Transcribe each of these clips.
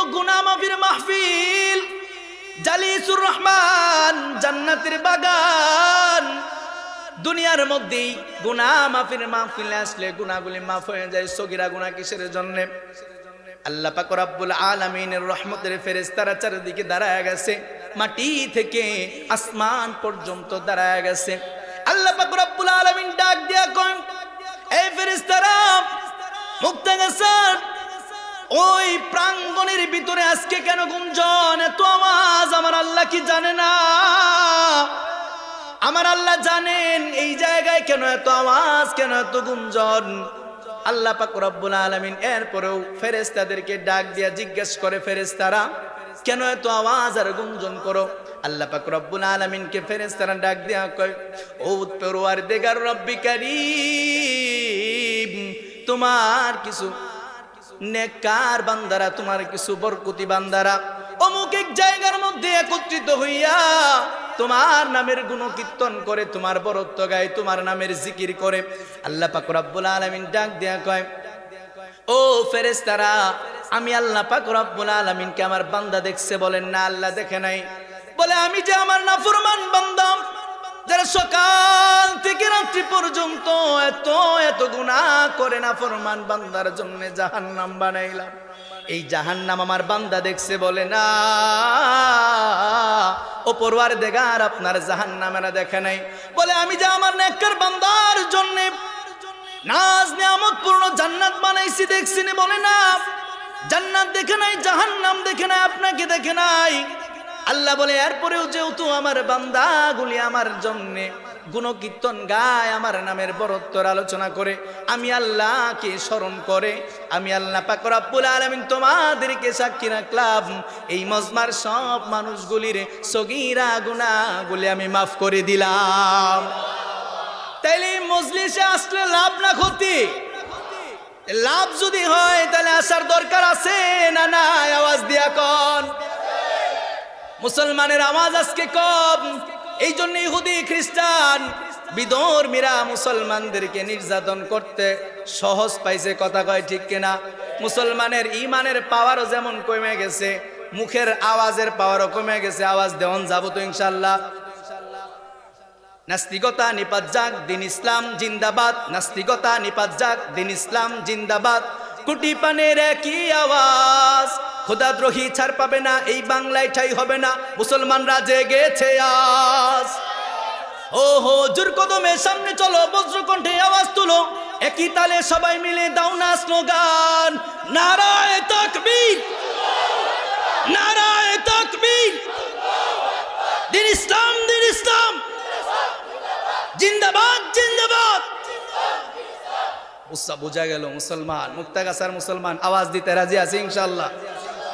হলো গুনা মাফির মাহফিল। জালিসুর রহমান, জান্নাতের বাগান। দুনিয়ার মধ্যেই গুনা মাফির মাহফিলে আসলে গুনাগুলি মাফ হয়ে যায়, সগিরা গুনা কিসের জন্য? আল্লাহ পাক রব্বুল আলামিনের রহমতের ফেরেশতারা চারিদিকে দাঁড়ায় গেছে, মাটি থেকে আসমান পর্যন্ত দাঁড়ায় গেছে। আল্লাহ পাক রব্বুল আলামিন ডাক দিয়া কয়, এই ফেরেশতারা, মুক্তা গেছেন? ওই প্রাঙ্গণের ভিতরে আজকে কেন গুঞ্জন? এত আওয়াজ, আমার আল্লাহ কি জানে না? আমার আল্লাহ জানেন, এই জায়গায় কেন এত আওয়াজ, কেন এত গুঞ্জন? আল্লাহ পাক রব্বুল আলামিন এরপরেও ফেরেশতাদেরকে ডাক দিয়া জিজ্ঞেস করে, ফেরেশতারা, কেন এত আওয়াজ আর গুঞ্জন করো? আল্লাহ পাক রব্বুল আলামিনকে ফেরেশতারা ডাক দিয়া কয়, ও পরওয়ার দেগার রব্বি কারীম, তোমার কিছু নেকার বান্দারা, তোমার কিছু বরকতি বান্দারা, অমুক এক জায়গার মধ্যে একত্রিত হইয়া তোমার নামের গুণকীর্তন করে, তোমার বরত্ব গায়, তোমার নামের জিকির করে। আল্লাহ পাক রব্বুল আলামিন ডাক দেয়া কয়, ও ফেরেশতারা, আমি আল্লাহ পাক রব্বুল আলামিনকে আমার বান্দা দেখছে বলেন না, আল্লাহ দেখে নাই। বলে, আমি যে আমার নাফরমান বান্দা যারা সকাল থেকে রাত্রি পর্যন্ত এত এত গুনাহ করে না ফরমান বান্দার জন্য জাহান্নাম বানাইলাম। এই জাহান্নাম আমার বান্দা দেখছে বলে, না ও পড়ুয়ার দেগার আপনার জাহান্নামেরা দেখে নাই। বলে, আমি যে আমার নেকর বান্দার জন্য নাজ নিয়ামত পূর্ণ জান্নাত বানাইছি দেখছি বলে, না, জান্নাত দেখে নাই, জাহান্নাম দেখে নাই, আপনাকে দেখে নাই। আল্লাহ বলে, এরপরেও যেহেতু আমার বান্দাগুলি আমার জন্য গুণকীর্তন গায়, আমার নামের বরত্বর আলোচনা করে, আমি আল্লাহকে স্মরণ করে, আমি আল্লাহ পাকরাবুল আলমিন তোমাদেরকে সাক্ষী রাখলাম। এই মজমার সব মানুষগুলির সগিরা গুণাগুলি আমি মাফ করে দিলাম। তাইলে মজলিসে আসলে লাভ না ক্ষতি? লাভ যদি হয় তাহলে আসার দরকার আছে না না আওয়াজ দিয়া কন। মুসলমানের আওয়াজ আজকে কম। এই জন্য ইহুদি, খ্রিস্টান, বিধর্মীরা মুসলমানদেরকে নির্যাতন করতে সহজ পাইছে, কথা কয় ঠিক কিনা? মুসলমানের ইমানের পাওয়ারও যেমন কমে গেছে, মুখের আওয়াজের পাওয়ারও কমে গেছে, আওয়াজ দেওয়ান যাব তো ইনশাল্লাহ নাস্তিকতা নিপাত যাক, দিন ইসলাম জিন্দাবাদ। নাস্তিকতা নিপাত যাক, দিন ইসলাম জিন্দাবাদ। কুটি পানের একই আওয়াজ। খোদাদ্রোহী ছাড় পাবে না, এই বাংলায় ঠাই হবে না, মুসলমানরা জেগেছে আজ। ও হো, জোর কদমে সামনে চলো, বজ্রকণ্ঠে আওয়াজ তুলো। একই তালে সবাই মিলে দাও না স্লোগান। নারায় তাকবীর নারায় তাকবীর। দিন ইসলাম দিন ইসলাম। জিন্দাবাদ জিন্দাবাদ। উৎসব বোঝা গেল, মুসলমান, মুক্তাগাছার মুসলমান, আওয়াজ দিতে রাজি আছে ইনশাল্লাহ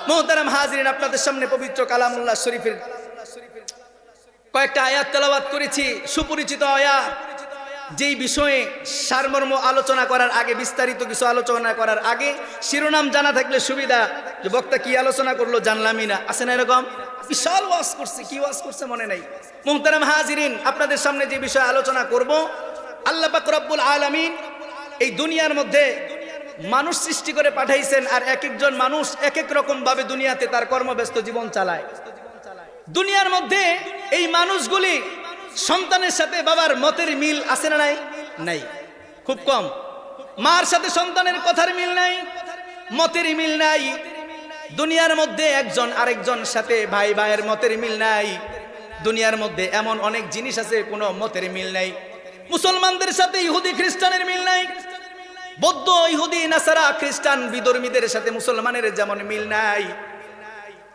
মোহতারাম হাজরিন, আপনাদের সামনে পবিত্র কালামুল্লাহ শরীফের কয়েকটা আয়াত তেলাবাদ করেছি। সুপরিচিত আয়াত, যেই বিষয়ে সারমর্ম আলোচনা করার আগে, বিস্তারিত কিছু আলোচনা করার আগে, শিরোনাম জানা থাকলে সুবিধা। যে বক্তা কি আলোচনা করল জানলামই না। আছে না এরকম? বিশাল ওয়াজ করছে, কি ওয়াজ করছে মনে নাই। মোহতারাম হাজিরিন, আপনাদের সামনে যে বিষয়ে আলোচনা করব, আল্লাহ পাক রব্বুল আলামিন এই দুনিয়ার মধ্যে মানুষ সৃষ্টি করে পাঠাইছেন আর এক একজন মানুষ এক এক রকম ভাবে দুনিয়াতে তার কর্মব্যস্ত জীবন চালায়। দুনিয়ার মধ্যে এই মানুষগুলি সন্তানের সাথে বাবার মতের মিল আছে না নাই? নাই। খুব কম। মার সাথে সন্তানের কথার মিল নাই, মতের মিল নাই। দুনিয়ার মধ্যে একজন আরেকজন সাথে ভাই ভাইয়ের মতের মিল নাই। দুনিয়ার মধ্যে এমন অনেক জিনিস আছে, কোনো মতের মিল নাই। মুসলমানদের সাথে ইহুদি খ্রিস্টানের মিল নাই। বৌদ্ধ, ইহুদি, নাসারা, খ্রিস্টান বিধর্মীদের সাথে মুসলমানের যেমন মিল নাই।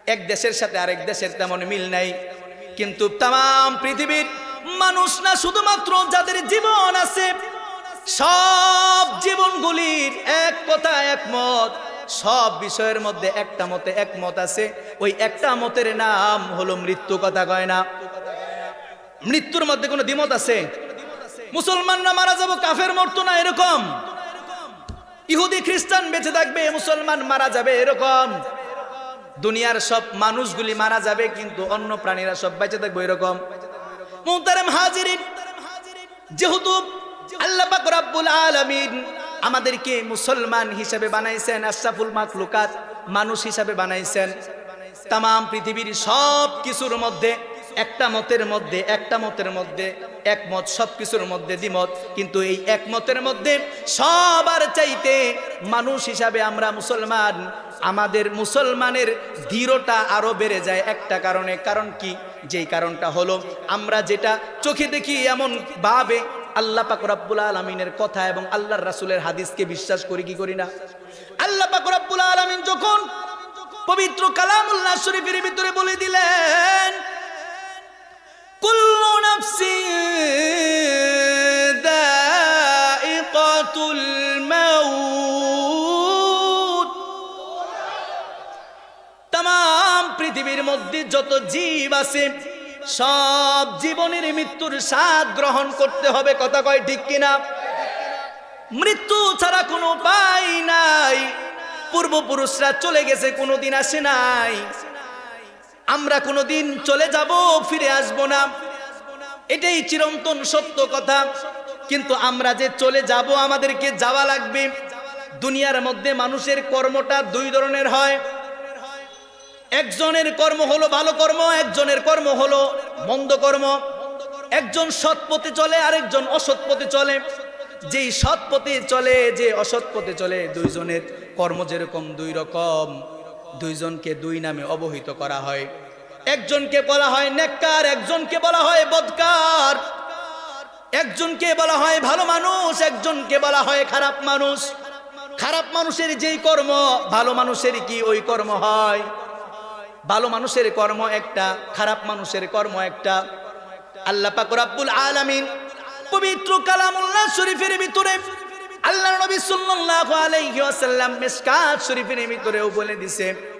এক দেশের সাথে আরেক দেশের তেমন মিল নাই। কিন্তু তাম পৃথিবীর মানুষ না শুধুমাত্র যাদের জীবন আছে, সব জীবনগুলির এক কথা একমত, সব বিষয়ের মধ্যে একটা মতে একমত আছে। ওই একটা মতের নাম হলো মৃত্যু কথা কয় না। মৃত্যুর মধ্যে কোনো দ্বিমত আছে? মুসলমানরা মারা যাব, কাফের মরতো না, এরকম। ইহুদি, খ্রিস্টান বেঁচে থাকবে, মুসলমান মারা যাবে, এরকম। দুনিয়ার সব মানুষগুলি মারা যাবে, কিন্তু অন্য প্রাণীরা সব বেঁচে থাকবে, এরকম। হাজিরিন, যেহেতু আল্লাহ পাক রব্বুল আমাদেরকে মুসলমান হিসেবে বানাইছেন, আশরাফুল মাকলুকাত মানুষ হিসাবে বানাইছেন তাম পৃথিবীর সব কিছুর মধ্যে একটা মতের মধ্যে, একটা মতের মধ্যে, একমত সব কিছুর মধ্যে দ্বিমত, কিন্তু এই একমতের মধ্যে সবার চাইতে মানুষ হিসাবে আমরা মুসলমান। আমাদের মুসলমানের দৃঢ়তা আরও বেড়ে যায় একটা কারণে। কারণ কি? যেই কারণটা হলো, আমরা যেটা চোখে দেখি এমন ভাবে আল্লাহ পাক রব্বুল আলমিনের কথা এবং আল্লাহর রাসুলের হাদিসকে বিশ্বাস করি, কি করি না? আল্লাহ পাক রব্বুল আলমিন যখন পবিত্র কালামুল্লাহ শরীফের ভিতরে বলে দিলেন কুল্লু নাফসি দাইকাতুল মাউত। তাম পৃথিবীর মধ্যে যত জীব আছে, সব জীবনের মৃত্যুর স্বাদ গ্রহণ করতে হবে, কথা কয় ঠিক কিনা? মৃত্যু ছাড়া কোনো উপায় নাই। পূর্বপুরুষরা চলে গেছে, কোনোদিন আসে নাই। আমরা কোনোদিন চলে যাব, ফিরে আসব না। এটাই চিরন্তন সত্য কথা। কিন্তু আমরা যে চলে যাব, আমাদেরকে যাওয়া লাগবে। দুনিয়ার মধ্যে মানুষের কর্মটা দুই ধরনের হয়। একজনের কর্ম হলো ভালো কর্ম, একজনের কর্ম হলো মন্দ কর্ম। একজন সৎ পথে চলে, আরেকজন অসৎ পথে চলে। যেই সৎ পথে চলে, যে অসৎ পথে চলে, দুইজনের কর্ম যেরকম দুই রকম, দুইজনকে দুই নামে অবহিত করা হয়। একজনকে বলা হয় নেককার, একজনকে বলা হয় বদকার। একজনকে বলা হয় ভালো মানুষ, একজনকে বলা হয় খারাপ মানুষ। খারাপ মানুষের যেই কর্ম, ভালো মানুষের কি ওই কর্ম হয়? ভালো মানুষের কর্ম একটা, খারাপ মানুষের কর্ম একটা। আল্লাহ পাক রাব্বুল আলামিন পবিত্র কালামুল্লাহ শরীফের ভিতরে আল্লাহ নবী সাল্লাল্লাহু আলাইহি ওয়াসাল্লাম মিশকাত শরীফের ভিতরেও বলে দিছে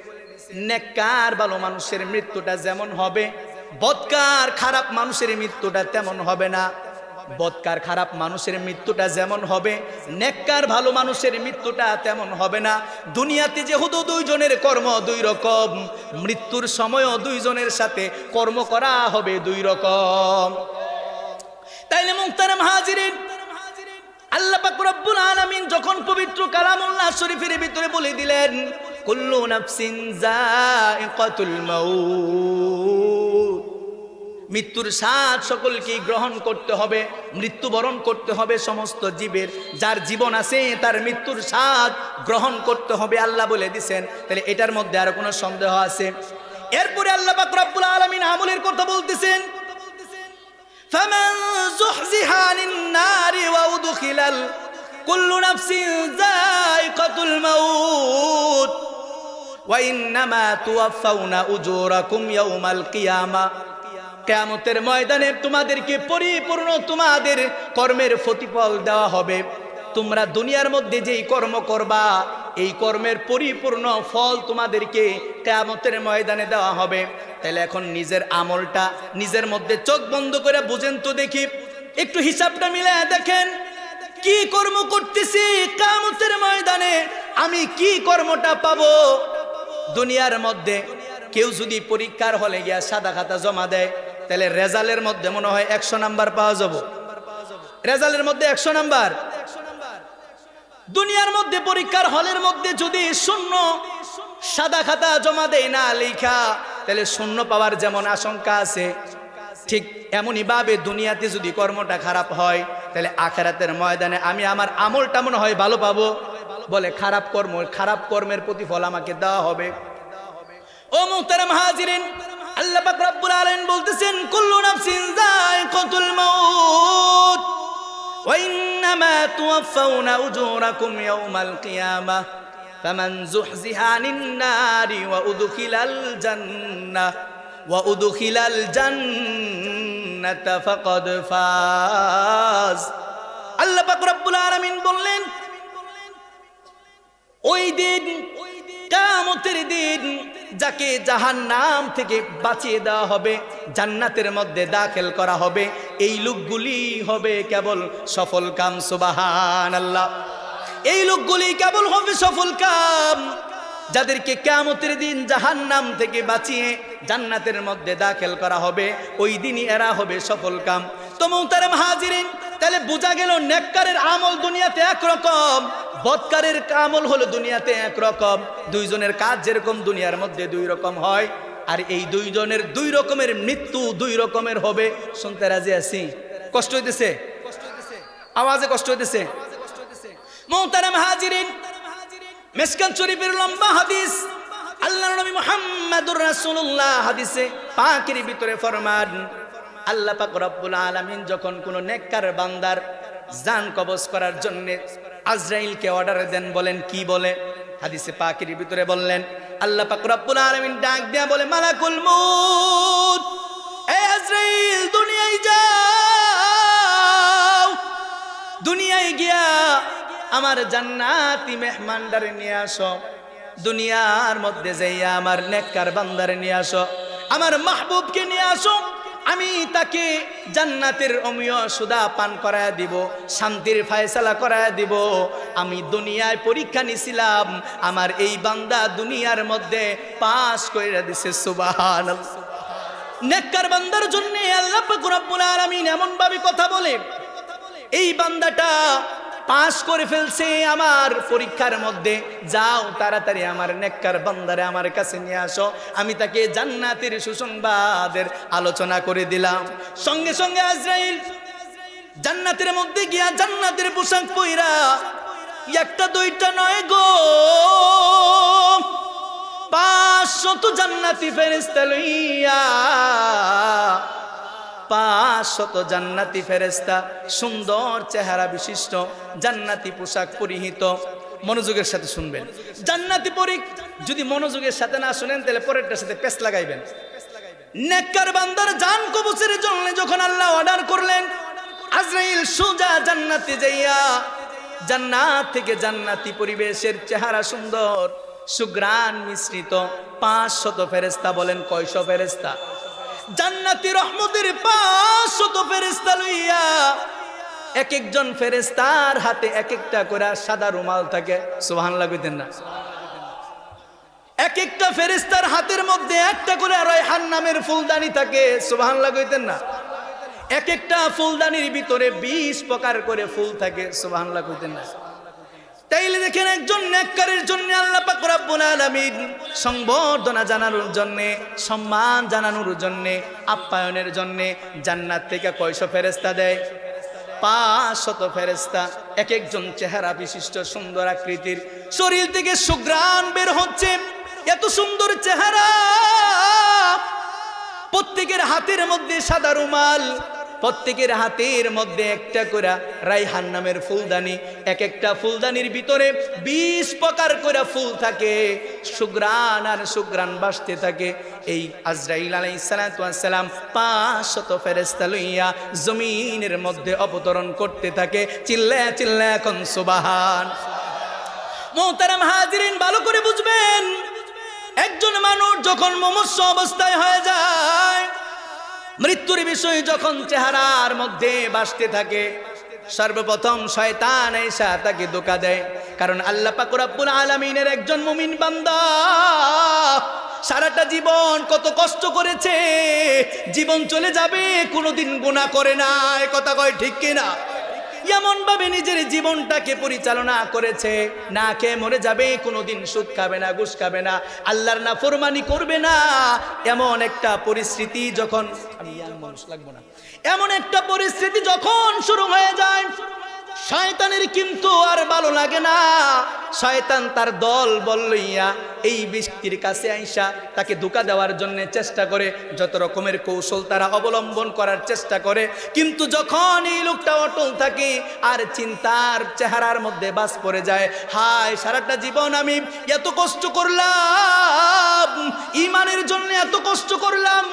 নেককার ভালো মানুষের মৃত্যুটা যেমন হবে বদকার খারাপ মানুষের মৃত্যুটা তেমন হবে না। বদকার খারাপ মানুষের মৃত্যুটা যেমন হবে, নেককার ভালো মানুষের মৃত্যুটা তেমন হবে না। দুনিয়াতে যেহেতু দুইজনের কর্ম দুই রকম, মৃত্যুর সময়ও দুইজনের সাথে কর্ম করা হবে দুই রকম। তাইলে মুক্তারাম হাজিরিন আল্লাহ পাক রব্বুল আলামিন যখন পবিত্র কালামুল্লাহ শরীফের ভিতরে বলে দিলেন কুল্লু নাফসিন যায়িকাতুল মাউত মৃত্যুর স্বাদ সকলকে গ্রহণ করতে হবে মৃত্যুবরণ করতে হবে সমস্ত জীবের যার জীবন আছে তার মৃত্যুর স্বাদ গ্রহণ করতে হবে আল্লাহ বলে দিছেন তাহলে এটার মধ্যে আরো কোনো সন্দেহ আছে এরপরে আল্লাহ পাক রব্বুল আলামিন আমলের কথা বলতেছেন فمن زحزح عن النار وأدخل ال- كل نفس ذائقة الموت ওয়াইন্নামা কিয়ামা। কেয়ামতের ময়দানে তোমাদেরকে পরিপূর্ণ তোমাদের কর্মের প্রতিফল দেওয়া হবে। তোমরা দুনিয়ার মধ্যে যেই কর্ম করবা, এই কর্মের পরিপূর্ণ ফল তোমাদেরকে কেয়ামতের ময়দানে দেওয়া হবে। তাহলে এখন নিজের আমলটা নিজের মধ্যে চোখ বন্ধ করে বুঝেন তো দেখি। একটু হিসাবটা মিলে দেখেন। কি কর্ম করতেছি কামতের ময়দানে আমি কি কর্মটা পাবো? দুনিয়ার মধ্যে কেউ যদি পরীক্ষার হলে গিয়া সাদা খাতা জমা দেয়, তাহলে রেজাল্টের মধ্যে মনে হয় একশো নাম্বার পাওয়া যাব। রেজাল্টের মধ্যে একশো নাম্বার। দুনিয়ার মধ্যে পরীক্ষার হলের মধ্যে যদি শূন্য সাদা খাতা জমা দেয় না লেখা, তাহলে শূন্য পাওয়ার যেমন আশঙ্কা আছে, ঠিক এমনই ভাবে দুনিয়াতে যদি কর্মটা খারাপ হয়, তাহলে আখেরাতের ময়দানে আমি আমার আমলটা মনে হয় ভালো পাবো। বলে, খারাপ কর্ম, খারাপ কর্মের প্রতিফল আমাকে দেওয়া হবে। ও মুহতারাম হাজিরিন, আল্লাহ রব্বুল আলামিন বলতেছেন, কুল্লু নাফসিন যায়িকাতুল মাউত, ওয়া ইন্নামা তুওয়াফাউনা উজুরাকুম ইয়াওমাল কিয়ামাহ যুহজিহা আনিন নারি ওয়া উদখিলাল জান্নাহ ওয়া উদখিলাল জান্নাতা ফাজ। আল্লাহ পাক রব্বুল আলামিন বললেন ওই দিন কামতের দিন যাকে জাহান নাম থেকে বাঁচিয়ে দেওয়া হবে, জান্নাতের মধ্যে দাখিল করা হবে, এই লোকগুলি হবে কেবল সফল কাম সুবাহান আল্লাহ এই লোকগুলি কেবল হবে সফল কাম। যাদেরকে কেমতের দিন জাহান নাম থেকে বাঁচিয়ে জান্নাতের মধ্যে দাখিল করা হবে, ওই দিনই এরা হবে সফল কাম। তো মৌতারাম হাজিরিন তাহলে বোঝা গেল নেককারের আমল দুনিয়াতে একরকম বৎকারের আমল হলো দুনিয়াতে একরকম দুইজনের কাজ যেরকম দুনিয়ার মধ্যে দুই রকম হয়, আর এই দুইজনের দুই রকমের মৃত্যু দুই রকমের হবে। শুনতে রাজি আছি? কষ্ট হইতেছে? আওয়াজে কষ্ট হইতেছে? মোহতারাম হাজিরিন, মেসকান শরীফের লম্বা হাদিস আল্লাহ নবী মুহাম্মাদুর রাসূলুল্লাহ হাদিসে পাকের ভিতরে ফরমান আল্লাহ পাক রব্বুল আলামিন যখন কোন নেককার বান্দার জান কবজ করার জন্য আজরাইলকে অর্ডার দেন, বলেন, কি বলে? হাদিসে পাকের ভিতরে বললেন, আল্লাহ পাক রব্বুল আলামিন ডাক দিয়া বলে, মালাকুল মউত, এ আজরাইল, দুনিয়ায় যাও। দুনিয়ায় গিয়া আমার জান্নাতি মেহমানদারে নিয়ে আসো। দুনিয়ার মধ্যে যাইয়া আমার নেককার বান্দারে নিয়ে আসো। আমার মাহবুবকে নিয়ে আসো। আমি তাকে জান্নাতের অমীয় সুদা পান করায় দিব, শান্তির ফায়সালা করায় দিব। আমি দুনিয়ায় পরীক্ষা নিছিলাম, আমার এই বান্দা দুনিয়ার মধ্যে পাশ করে দিছে সুবাহান নেককার বান্দার জন্য আল্লাহ রব্বুল আলামিন এমন ভাবে কথা বলে, এই বান্দাটা পাস করে ফেলছে আমার পরীক্ষার মধ্যে। যাও তাড়াতাড়ি আমার নেককার বান্দারে আমার কাছে নিয়ে আসো। আমি তাকে জান্নাতের সুসংবাদের আলোচনা করে দিলাম। সঙ্গে সঙ্গে আজরাইল জান্নাতের মধ্যে গিয়া জান্নাতের পোশাক পইরা একটা, দুইটা, নয় গো। পাঁচশত জান্নাতি ফেরেস্তা লইয়া পাঁচশত জান্নাতি ফেরেস্তা সুন্দর চেহারা বিশিষ্ট, জান্নাতি পোশাক পরিহিত। মনোযোগের সাথে শুনবেন। জান্নাতি পরি যদি মনোযোগের সাথে না শুনেন, তাহলে পরেরটার সাথে পেস লাগাইবেন। নেককার বান্দার জান যখন আল্লাহ অর্ডার করলেন, আজরাইল সোজা জান্নাতে থেকে জান্নাতি পরিবেশের চেহারা সুন্দর, সুগ্রাণ মিশ্রিত পাঁচ শত ফেরেস্তা বলেন কয়শ ফেরেস্তা জান্নাতি রহমতের পাঁচ শত ফেরেস্তা লইয়া এক একজন ফেরেস্তার হাতে এক একটা করে সাদা রুমাল থাকে। সুহান লাগাইতেন না। এক একটা ফেরেস্তার হাতের মধ্যে একটা করে রয়হান নামের ফুলদানি থাকে। সুবাহান লাগাইতেন না। এক একটা ফুলদানির ভিতরে বিশ প্রকার করে ফুল থাকে। সোহান লাগাইতেন না। তাইলে দেখেন একজন নেককারের জন্য আল্লাহ পাক রব্বুল আলামিন সংবর্ধনা জানানোর জন্য, সম্মান জানানোর জন্য, আপ্যায়নের জন্য জান্নাত থেকে কয়শো ফেরেস্তা দেয়? পাঁচ শত ফেরেস্তা এক একজন চেহারা বিশিষ্ট, সুন্দর আকৃতির। শরীর থেকে সুগ্রাণ বের হচ্ছে। এত সুন্দর চেহারা। প্রত্যেকের হাতের মধ্যে সাদা রুমাল। প্রত্যেকের হাতের মধ্যে একটা করে রাইহান নামের ফুলদানি এক একটা ফুলদানির ভিতরে বিশ প্রকার করে ফুল থাকে। সুগ্রান আর সুগ্রান বাসতে থাকে। এই আজরাইল আলাই সালাম পাঁচ শত ফেরেস্তা লইয়া জমিনের মধ্যে অবতরণ করতে থাকে। চিল্লা চিল্লা, এখন সুবাহান। মোহতারাম হাজিরিন, ভালো করে বুঝবেন, একজন মানুষ যখন মমস্য অবস্থায় হয়ে যায় মৃত্যুর বিষয় যখন চেহারার মধ্যে বাসতে থাকে, সর্বপ্রথম শয়তান এসা তাকে দোকা দেয়। কারণ আল্লাহ পাকুরাবুল আলমিনের একজন মুমিন বান্দা সারাটা জীবন কত কষ্ট করেছে, জীবন চলে যাবে, কোনোদিন গুণা করে না। এ কথা কয় ঠিক কিনা? এমন ভাবে নিজের জীবনটাকে পরিচালনা করেছে, না খেয়ে মরে যাবে, কোনোদিন সুদ খাবে না, ঘুষ খাবে না, আল্লাহর না ফরমানি করবে না। এমন একটা পরিস্থিতি যখন আমি মানুষ, লাগবো না। এমন একটা পরিস্থিতি যখন শুরু হয়ে যায়, শয়তানের কিন্তু আর ভালো লাগে না। শয়তান তার দল বল লইয়া এই ব্যক্তির কাছে আইসা তাকে ধোকা দেওয়ার জন্য চেষ্টা করে, যত রকমের কৌশল তারা অবলম্বন করার চেষ্টা করে। কিন্তু যখন এই লোকটা অটল থাকে, আর চিন্তার চেহারার মধ্যে বাস পড়ে যায়, হায়, সারাটা জীবন আমি এত কষ্ট করলাম, ইমানের জন্য এত কষ্ট করলাম,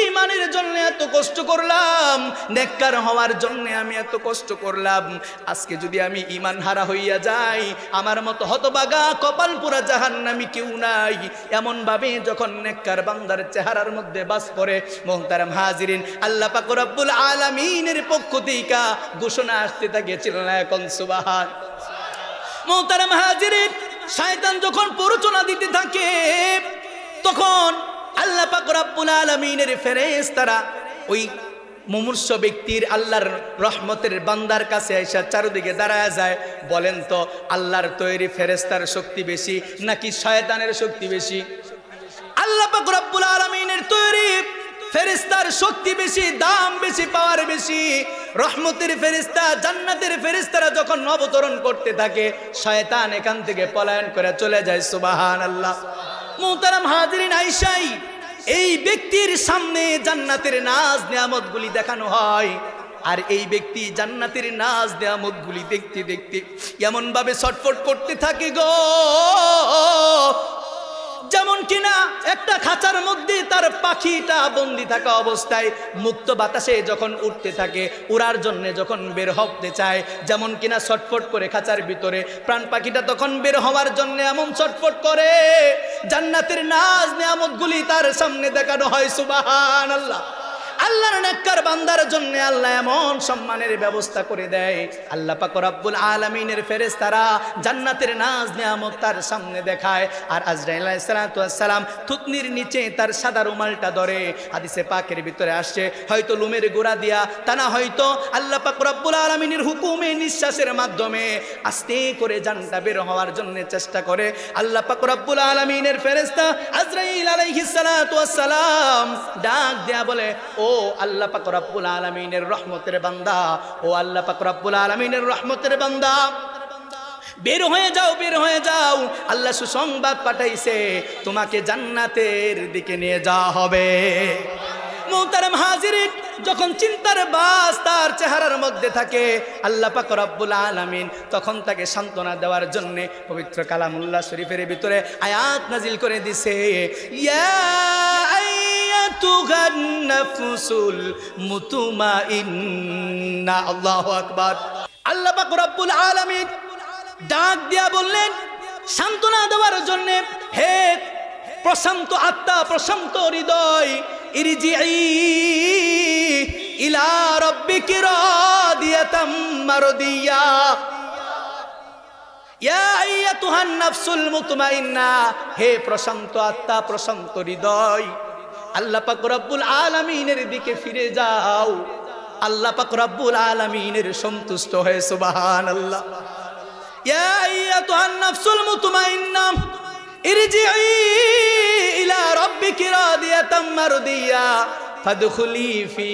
ইমানের জন্য এত কষ্ট করলাম, নেককার হওয়ার জন্য আমি এত কষ্ট করলাম। আজকে যদি আমি ইমান হারা হইয়া যাই, আমার মতো হতবাগা কপাল পুরা জাহান্নামি কেউ নাই। এমন ভাবে যখন নেককার বান্দার চেহারার মধ্যে বাস পড়ে, মোহতারাম হাজিরিন, আল্লাহ পাক রব্বুল আলামিনের পক্ষ থেকে ঘোষণা আসতে থাকে চিল্লা এখন সুবাহান। মোহতারাম হাজিরিন, শয়তান যখন প্ররোচনা দিতে থাকে, তখন আল্লাহ পাক রব্বুল আলামিনের ফেরেশতারা ওই মুমূর্ষ ব্যক্তির আল্লাহর রহমতের বান্দার কাছে এসে চারদিকে দাঁড়ায় যায়। বলেন তো, আল্লাহর তৈরি ফেরেস্তার শক্তি বেশি নাকি শয়তানের শক্তি বেশি? আল্লাহ রব্বুল আলামিনের তৈরি ফেরিস্তার শক্তি বেশি, দাম বেশি, পাওয়ার বেশি। রহমতের ফেরিস্তা জান্নাতের ফেরিস্তারা যখন অবতরণ করতে থাকে, শয়তান এখান থেকে পলায়ন করে চলে যায়। সুবাহান আল্লাহ মোহতারাম হাজরিন আইসাই এই ব্যক্তির সামনে জান্নাতের নাজ নেয়ামতগুলি দেখানো হয়। আর এই ব্যক্তি জান্নাতের নাজ নেয়ামতগুলি দেখতে দেখতে এমন ভাবে ছটফট করতে থাকে গো। যেমন কিনা একটা খাঁচার মধ্যে তার পাখিটা বন্দি থাকা অবস্থায় মুক্ত বাতাসে যখন উঠতে থাকে, উড়ার জন্য যখন বের হতে চায়, যেমন কিনা ছটফট করে খাঁচার ভিতরে, প্রাণ পাখিটা তখন বের হওয়ার জন্য এমন ছটফট করে, জান্নাতের নাজ নিয়ামতগুলি তার সামনে দেখানো হয় সুবাহান আল্লাহ আল্লাহর নেককার বান্দার জন্য আল্লাহ এমন সম্মানের ব্যবস্থা করে দেয়। আল্লাহ পাক রব্বুল আলামিনের ফেরেশতারা জান্নাতের নাজ নিয়ামত তার সামনে দেখায় আর আজরাইল থুতনির নিচে তার সাদা রুমালটা ধরে। হাদিসে পাকের ভিতরে আসছে, হয়তো লুমের গোড়া দিয়া, তা না হয়তো আল্লাহ পাক রব্বুল আলামিনের হুকুমে নিঃশ্বাসের মাধ্যমে আস্তে করে জানটা বের হওয়ার জন্য চেষ্টা করে। আল্লাহ পাক রব্বুল আলামিনের ফেরেশতা আজরাইল আলাইহিস সালাম ডাক দেয়া বলে, ও আল্লাহ পাক রব্বুল আলামিনের রহমতের বান্দা। ও আল্লাহ পাক রব্বুল আলামিনের রহমতের বান্দা। বের হয়ে যাও, বের হয়ে যাও। আল্লাহ সুসংবাদ পাঠাইছে, তোমাকে জান্নাতের দিকে নিয়ে যাওয়া হবে। হাজিরিন, যখন চিন্তার বাস তার চেহারার মধ্যে থাকে, আল্লাহ পাক রব্বুল তখন তাকে সান্ত্বনা দেওয়ার জন্য পবিত্র কালামুল্লাহ শরীফের ভিতরে আয়াত নাজিল করে দিছে আলামিন দিয়া বললেন, সান্ত্বনা দেওয়ার জন্য, হে প্রশান্ত আত্মা, প্রশান্ত হৃদয় ইলা রব্বিকি রাদিয়াতাম মারদিয়া। ইয়া হে প্রশান্ত আত্মা, প্রশান্ত হৃদয়, আল্লাহ পাক রব্বুল আলামিনের দিকে ফিরে যাও। আল্লাহ পাক আলামিনের সন্তুষ্ট হয়ে, সুবহানাল্লাহ। ইয়া আইয়াতুহান নাফসুল মুতমাইন্না ইরজিই ইলা রাব্বিকি রাদিয়াতাম মারদিয়া ফাদখুলি ফি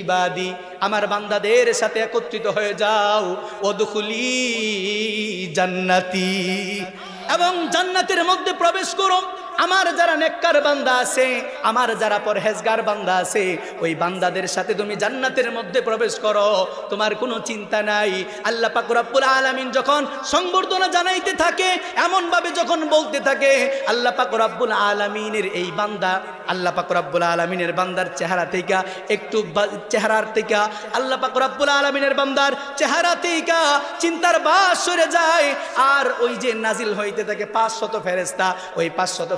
ইবাদি। আমার বান্দাদের সাথে একত্রিত হয়ে যাও। ওদখুলি জান্নাতি। এবং জান্নাতের মধ্যে প্রবেশ করো। আমার যারা নেককার বান্দা আছে, আমার যারা পরহেজগার বান্দা আছে, ওই বান্দাদের সাথে তুমি জান্নাতের মধ্যে প্রবেশ করো, তোমার কোনো চিন্তা নাই। আল্লাহ পাক রব্বুল আলামিন যখন সংবর্ধনা জানাইতে থাকে এমন ভাবে যখন বলতে থাকে, আল্লাহ পাক রব্বুল আলামিনের এই বান্দা, আল্লাহ পাক রব্বুল আলামিনের বান্দার চেহারা থেকে একটু চেহারার থেকে, আল্লাহ পাক রব্বুল আলামিনের বান্দার চেহারা থেকে চিন্তার বাস সরে যায়। আর ওই যে নাজিল হইতে থাকে পাঁচশত ফেরেস্তা ওই পাঁচশত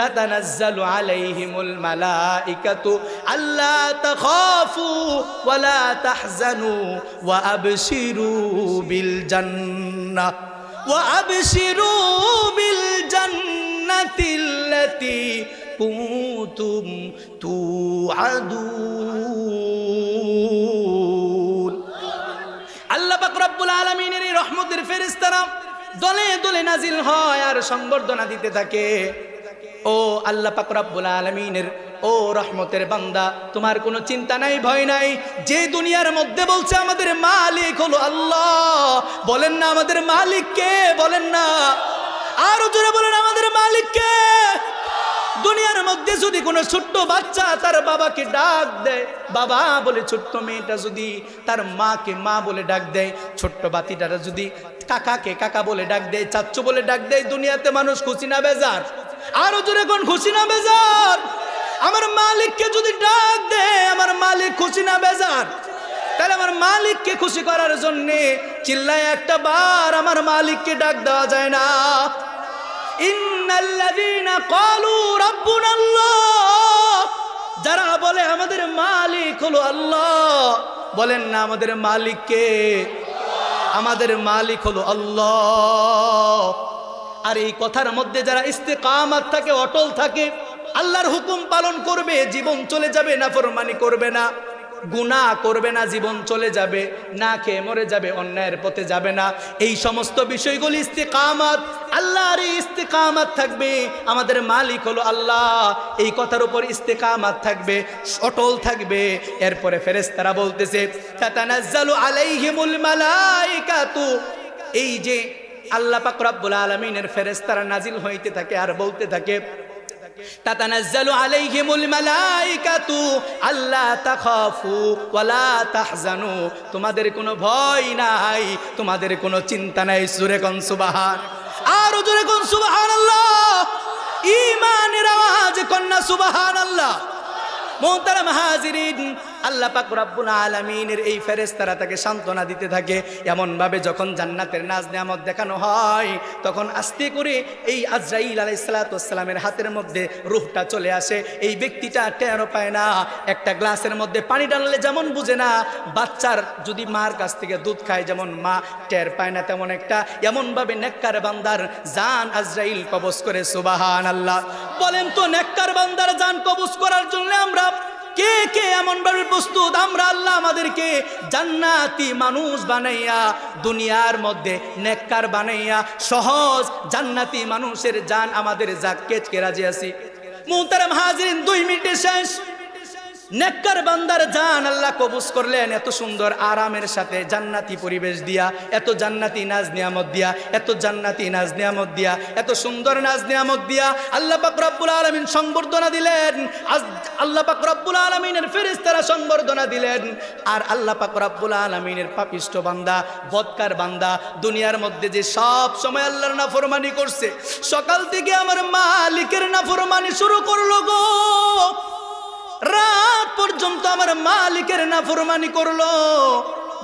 তাতানাজ্জালু আলাইহিমুল মালাইকাতু আল্লা তাখাফু ওয়া লা তাহজানু ওয়া আবশিরু বিল জান্নাহ। ওয়া আবশিরু বিল জান্নাতিল্লাতী কুতুম তুআদুন। আল্লাহ পাক রব্বুল আলামিনের এই রহমতের ফেরেশতারা দলে দলে নাজিল হয় আর সংবর্ধনা দিতে থাকে। ও আল্লাহ পাক রব্বুল আলামিনের, ও রহমতের বান্দা, তোমার কোনো চিন্তা নাই, ভয় নাই। যে দুনিয়ার মধ্যে বলছে আমাদের মালিক হলো আল্লাহ, বলেন না আমাদের মালিক কে? বলেন না। আরও জোরে বলেন, আমাদের মালিক কে? দুনিয়ার মধ্যে যদি কোনো ছোট্ট বাচ্চা তার বাবাকে ডাক দেয়, বাবা বলে ছোট্ট মেয়েটা যদি তার মাকে মা বলে ডাক দেয়, ছোট্ট বাতিটারা যদি কাকাকে কাকা বলে ডাক দেয়, চাচ্চু বলে ডাক দেয়, দুনিয়াতে মানুষ খুশি না, বেজার। আরও জোরে কোন খুশি না বেজার? আমার মালিককে যদি ডাক দেয়, আমার মালিক খুশি না বেজার? তাহলে আমার মালিককে খুশি করার জন্যে চিল্লায় একটা বার আমার মালিককে ডাক দেওয়া যায় না। ইন্নাল্লাযীনা ক্বালু রাব্বুনাল্লাহ। যারা বলে আমাদের মালিক হলো আল্লাহ, বলেন না আমাদের মালিক কে আমাদের মালিক হলো আল্লাহ। আর এই কথার মধ্যে যারা ইস্তেকামাত থাকে, অটল থাকে, আল্লাহর হুকুম পালন করবে, জীবন চলে যাবে না ফরমানি করবে না, গুনাহ করবে না, জীবন চলে যাবে, না খেয়ে মরে যাবে, অন্যায়ের পথে যাবে না। এই সমস্ত বিষয়গুলি ইস্তেকামাত, আল্লাহর এই ইস্তেকামাত থাকবে। আমাদের মালিক হলো আল্লাহ। এই কথার উপর ইস্তেকামাত থাকবে, অটল থাকবে। এরপরে ফেরেশতারা বলতেছে এই যে আল্লাহ পাক রব্বুল আলামিনের ফেরেশতারা নাজিল হইতে থাকে আর বলতে থাকে, তাতানাজ্জালু আলাইহিমুল মালাইকাতু আল্লা তাখাফু ওয়ালা তোমাদের কোনো ভয় নাই, তোমাদের কোনো চিন্তা নাই। সুরে কোন সুবহান, আর জোরে কোন সুবহানাল্লাহ। ঈমানের আওয়াজ কন্যা সুবহানাল্লাহ। মোহতারাম হাজিরিন আল্লাহ পাক রব্বুল আলামিনের এই ফেরেশতারা তাকে সান্ত্বনা দিতে থাকে। এমন ভাবে যখন জান্নাতের নাজ নিয়ামত দেখানো হয়, তখন আস্তে করে এই আজরাইল সালামের হাতের মধ্যে রূহটা চলে আসে। এই ব্যক্তিটা টেরও পায় না। একটা গ্লাসের মধ্যে পানি ডাললে যেমন বুঝে না, বাচ্চার যদি মার কাছ থেকে দুধ খায় যেমন মা, টের পায় না তেমন একটা। এমনভাবে নেককার বান্দার জান আজরাইল কবজ করে সুবাহান আল্লাহ বলেন তো, নেককার বান্দার জান কবজ করার জন্য আমরা কে কে এমন ভাবে প্রস্তুত? আমরা আল্লাহ আমাদেরকে জান্নাতি মানুষ বানাইয়া, দুনিয়ার মধ্যে নেককার বানাইয়া, সহজ জান্নাতি মানুষের জান আমাদের জাক্কেজকে রাজি আছি? মুহতারাম হাজরিন, দুই মিনিটে শেষ। নেককার বান্দার জান আল্লাহ কবুজ করলেন, এত সুন্দর আরামের সাথে জান্নাতি পরিবেশ দিয়া, এত জান্নাতি নাজ নিয়ামত দিয়া, এত জান্নাতি নাজ নিয়ামত দিয়া, এত সুন্দর নাজ নিয়ামত দিয়া আল্লাহ রব্বুল আলামিন সংবর্ধনা দিলেন। আজ আল্লাহ রব্বুল আলামিনের ফেরেশতারা সংবর্ধনা দিলেন। আর আল্লাহ রব্বুল আলামিনের পাপিষ্ট বান্দা, বদকার বান্দা, দুনিয়ার মধ্যে যে সব সময় আল্লাহর নাফরমানি করছে, সকাল থেকে আমার মালিকের নাফরমানি শুরু করল গো। রাত পর্যন্ত আমার মালিকের নাফরমানি করল।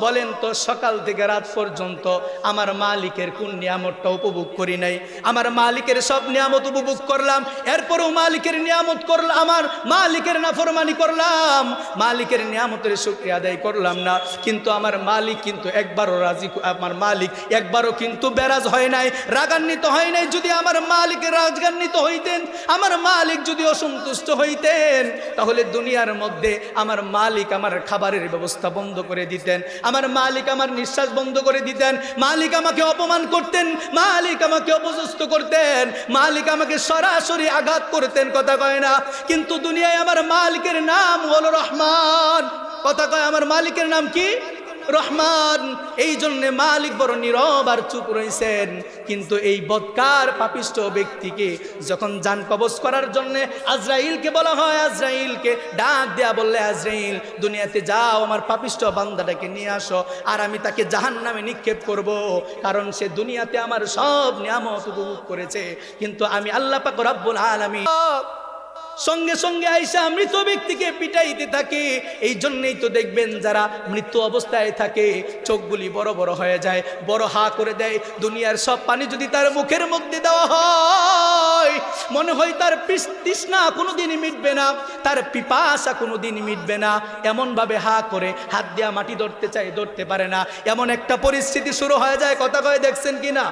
বলেন তো, সকাল থেকে রাত পর্যন্ত আমার মালিকের কোন নিয়ামতটা উপভোগ করি নাই। আমার মালিকের সব নিয়ামত উপভোগ করলাম, এরপরও মালিকের নিয়ামত করলাম আমার মালিকের নাফরমানি করলাম, মালিকের নিয়ামতের শুক্রিয়া আদায় করলাম না। কিন্তু আমার মালিক কিন্তু একবারও রাজি আমার মালিক একবারও কিন্তু বেরাজ হয় নাই, রাগান্বিত হয় নাই। যদি আমার মালিক রাজগান্বিত হইতেন, আমার মালিক যদি অসন্তুষ্ট হইতেন, তাহলে দুনিয়ার মধ্যে আমার মালিক আমার খাবারের ব্যবস্থা বন্ধ করে দিতেন। আমার মালিক আমার নিঃশ্বাস বন্ধ করে দিতেন। মালিক আমাকে অপমান করতেন, মালিক আমাকে অপযস্ত করতেন, মালিক আমাকে সরাসরি আঘাত করতেন, কথা কয় না। কিন্তু দুনিয়ায় আমার মালিকের নাম হল রহমান। কথা কয়, আমার মালিকের নাম কি? রহমান, এই জন্যে মালিক বড় নীরব আর চুপ রয়েছেন কিন্তু এই বদকার পাপিষ্ট ব্যক্তিকে যখন যান কবজ করার জন্য আজরাইলকে বলা হয়, আজরাইলকে ডাক দেয়া বললে, আজরাইল, দুনিয়াতে যাও, আমার পাপিষ্ট বান্দাটাকে নিয়ে আসো, আর আমি তাকে জাহান নামে নিক্ষেপ করব, কারণ সে দুনিয়াতে আমার সব নিয়ামত উপভোগ করেছে। কিন্তু আমি আল্লাহ পাক রব্বুল আলামিন সঙ্গে সঙ্গে আইসা মৃত ব্যক্তিকে পিটাইতে থাকে। এই জন্যেই তো দেখবেন যারা মৃত্যু অবস্থায় থাকে, চোখগুলি বড় বড় হয়ে যায়, বড় হা করে দেয়। দুনিয়ার সব পানি যদি তার মুখের মধ্যে দেওয়া হয়, মনে হয় তার তৃষ্ণা কোনোদিনই মিটবে না, তার পিপাসা কোনোদিনই মিটবে না। এমনভাবে হা করে হাত দেওয়া মাটি ধরতে চায়, ধরতে পারে না। এমন একটা পরিস্থিতি শুরু হয়ে যায়, কথা কয়ে দেখছেন কিনা?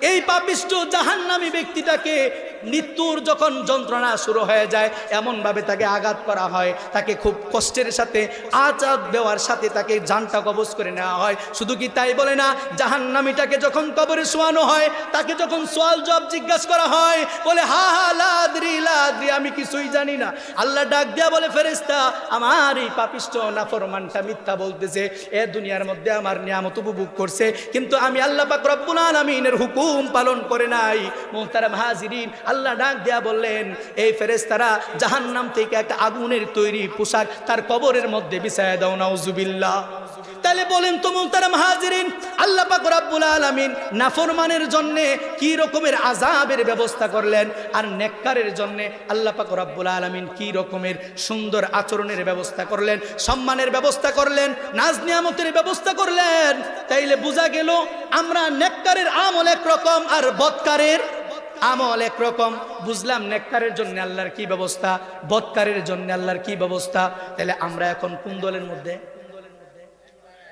এই পাপিষ্ট জাহান্নামী ব্যক্তিটাকে মৃত্যুর যখন যন্ত্রণা শুরু হয়ে যায়, এমনভাবে তাকে আঘাত করা হয়। তাকে খুব কষ্টের সাথে, আজাদ দেওয়ার সাথে তাকে জানটা কবজ করে নেওয়া হয়। শুধু কি তাই বলে না, জাহান্নামীটাকে যখন কবরে শোয়ানো হয়, তাকে যখন সোয়াল জব জিজ্ঞাসা করা হয়, বলে, হা হা, লাদ্রি লাদ্রি, আমি কিছুই জানি না। আল্লাহ ডাক দেয়া বলে ফেরেস্তা আমার এই পাপিষ্ট নাফরমানটা মিথ্যা বলতেছে। এ দুনিয়ার মধ্যে আমার নিয়ামত উপভোগ করছে। কিন্তু আমি আল্লাহ পাক রব্বুল আলামিনের হুকুম পালন করে নাই। মোহতারাম হাজিরিন আল্লাহ ডাক দেয়া বললেন, এই ফেরেস্তারা জাহান্নাম থেকে একটা আগুনের তৈরি পোশাক তার কবরের মধ্যে বিছায় দাও, নাউজুবিল্লাহ। তাহলে বলেন তো মোহতারাম হাজিরিন, আল্লাহ পাক রব্বুল আলামিন নাফরমানের জন্য কি রকমের আজাবের ব্যবস্থা করলেন আর নেককারের জন্য আল্লাহ পাক রব্বুল আলামিন কি রকমের সুন্দর আচরণের ব্যবস্থা করলেন, সম্মানের ব্যবস্থা করলেন, নাজ নিয়ামতের ব্যবস্থা করলেন। তাইলে বোঝা গেল আমরা নেককারের আমল একরকম আর বদকারের আমল একরকম। বুঝলাম নেককারের জন্য আল্লাহর কি ব্যবস্থা, বৎকারের জন্য আল্লাহর কি ব্যবস্থা। তাহলে আমরা এখন কোন দলের মধ্যে?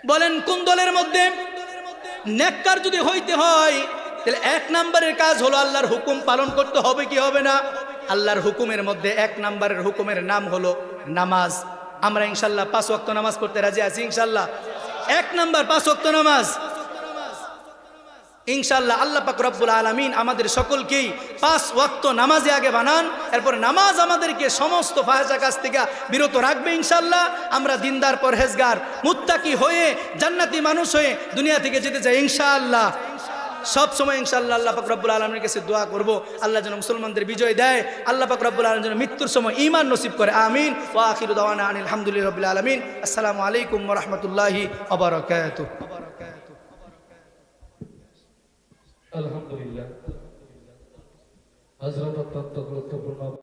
বলেন, কোন দলের মধ্যে? নেককার যদি হইতে হয়, তাহলে এক নম্বরের কাজ হলো আল্লাহর হুকুম পালন করতে হবে কি হবে না? আল্লাহর হুকুমের মধ্যে এক নম্বরের হুকুমের নাম হলো নামাজ। আমরা ইনশাল্লাহ পাঁচ ওয়াক্ত নামাজ পড়তে রাজি আছি ইনশাল্লাহ। এক নাম্বার পাঁচ ওয়াক্ত নামাজ। ইনশাল্লাহ আল্লাহ পাক রব্বুল আলমিন আমাদের সকলকেই পাঁচ ওয়াক্ত নামাজে আগে বানান, এরপর নামাজ আমাদেরকে সমস্ত ফাহেজা কাছ থেকে বিরত রাখবে ইনশাল্লাহ আমরা দিনদার, পরহেজগার, মুত্তাকি হয়ে, জান্নাতি মানুষ হয়ে দুনিয়া থেকে যেতে চাই ইনশাআল্লাহ। সব সময় ইনশাআল্লাহ আল্লাহ রব্বুল আলমীর কাছে দোয়া করব। আল্লাহ যেন মুসলমানদের বিজয় দেয়। আল্লাহ রব্বুল আলম যেন মৃত্যুর সময় ইমান নসিব করে। আমিন। ওয়া আখিরু দাওয়ানা আনিল হামদুলিল্লাহি রাব্বিল আলামিন। আসসালামু আলাইকুম রাহমাতুল্লাহি ওয়া আলহামদুলিল্লাহ। হজরত অত্যন্ত গুরুত্বপূর্ণ।